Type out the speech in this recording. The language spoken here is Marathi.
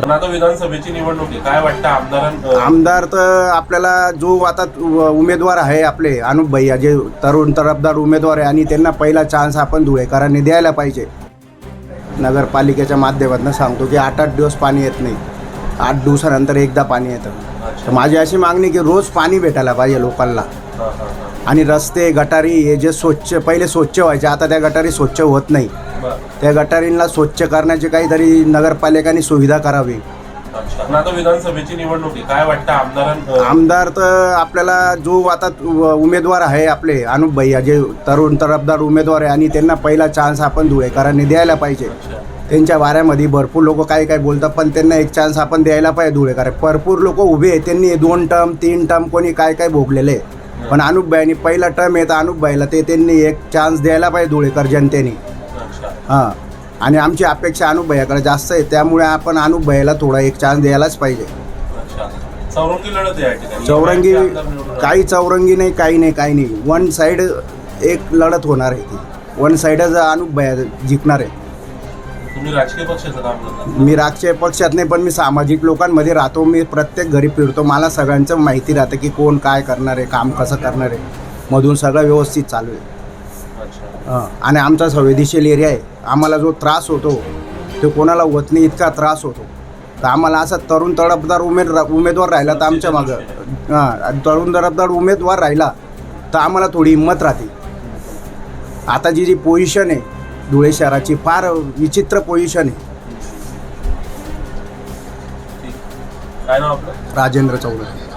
आता विधानसभेची निवडणूक काय वाटतं आमदारां आमदार तर आपल्याला जो आता उमेदवार आहे आपले अनुप भैया जे तरुण तरफदार उमेदवार आहे आणि त्यांना पहिला चान्स आपण धुळेकरांनी द्यायला पाहिजे. नगरपालिकेच्या माध्यमातून सांगतो की आठ आठ दिवस पाणी येत नाही. आठ दिवसानंतर एकदा पाणी येतं. तर माझी अशी मागणी की रोज पाणी भेटायला पाहिजे लोकांना. आणि रस्ते गटारी हे जे स्वच्छ पहिले स्वच्छ व्हायचे आता त्या गटारी स्वच्छ होत नाही. त्या गटारींना स्वच्छ करण्याची काहीतरी नगरपालिकांनी सुविधा करावी. पण आता विधानसभेची निवडणूक आहे. काय वाटतं आमदारां आमदार तर आपल्याला जो आता उमेदवार आहे आपले अनुप भैया जे तरुण तरफदार उमेदवार आहे आणि त्यांना पहिला चान्स आपण धुळेकरांनी द्यायला पाहिजे. त्यांच्या वाऱ्यामध्ये भरपूर लोक काय काय बोलतात पण त्यांना एक चान्स आपण द्यायला पाहिजे धुळेकर भरपूर लोक उभे आहेत. त्यांनी दोन टर्म तीन टर्म कोणी काय काय भोगलेले. आहे. पण अनुप भाईनी पहिला टर्म येतं अनुप भाईला ते त्यांनी एक चान्स द्यायला पाहिजे धुळेकर जनतेने. हां. आणि आमची अपेक्षा अनुप भैयाकडे जास्त आहे त्यामुळे आपण अनुप भैयाला थोडा एक चान्स द्यायलाच पाहिजे. चौरंगी आले? काही चौरंगी नाही काही नाही काही नाही. वन साईड एक लढत होणार आहे ती. वन साईडच अनुप भैया जिंकणार आहे. तुम्ही राजकीय पक्षाचं काम करता. मी राजकीय पक्षात नाही पण मी सामाजिक लोकांमध्ये राहतो. मी प्रत्येक घरी फिरतो. मला सगळ्यांचं माहिती राहतं की कोण काय करणार आहे काम कसं करणार आहे. मधून सगळं व्यवस्थित चालू आहे. अच्छा. हं. आणि आमचा संवेदनशील एरिया आहे. आम्हाला जो त्रास होतो तो कोणाला होत नाही इतका त्रास होतो. तर आम्हाला असा तरुण तडफदार उमेद उमेदवार राहिला तर आमच्या मागं. हां. तरुण तडफदार उमेदवार राहिला तर आम्हाला थोडी हिंमत राहते. आता जी जी पोझिशन आहे धुळे शहराची फार विचित्र पोझिशन आहे. ठीक काय नाव आपलं? राजेंद्र चौधरी